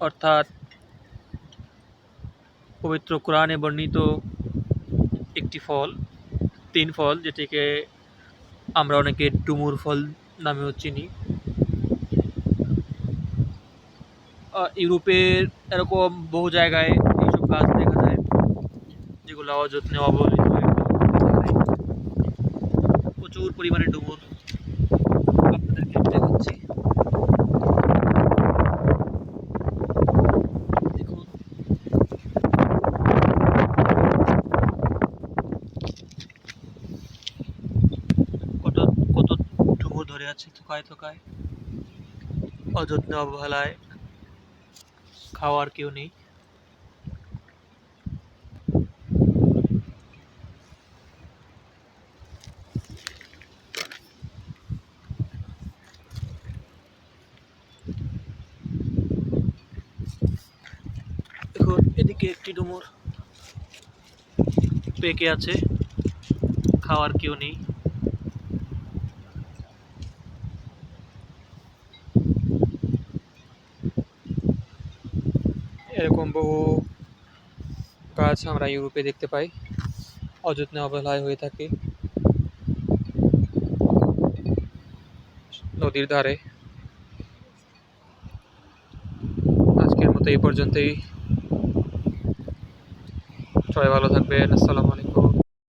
অর্থাৎ পবিত্র কোরআনে বর্ণিত একটি ফল, তিন ফল, যেটিকে আমরা অনেকে ডুমুর ফল নামেও চিনি। ইউরোপের এরকম বহু জায়গায় এইসব গাছ দেখা যায়, যেগুলো অযত্নে অবহেলিত প্রচুর পরিমাণে ডুমুর ধরে আছে থোকায় থোকায় অযত্নে, অবহেলায়, খাওয়ার কেউ নেই। দেখুন, এদিকে একটি ডুমুর পেকে আছে। খাওয়ার কেউ নেই। এরকম বহু গাছ আমরা ইউরোপে দেখতে পাই। অযত্নে অবহেলায় হয়ে থাকে। নদীর ধারে। আজকের মতো এই পর্যন্তই। সবাই ভালো থাকবেন। আসসালামু আলাইকুম।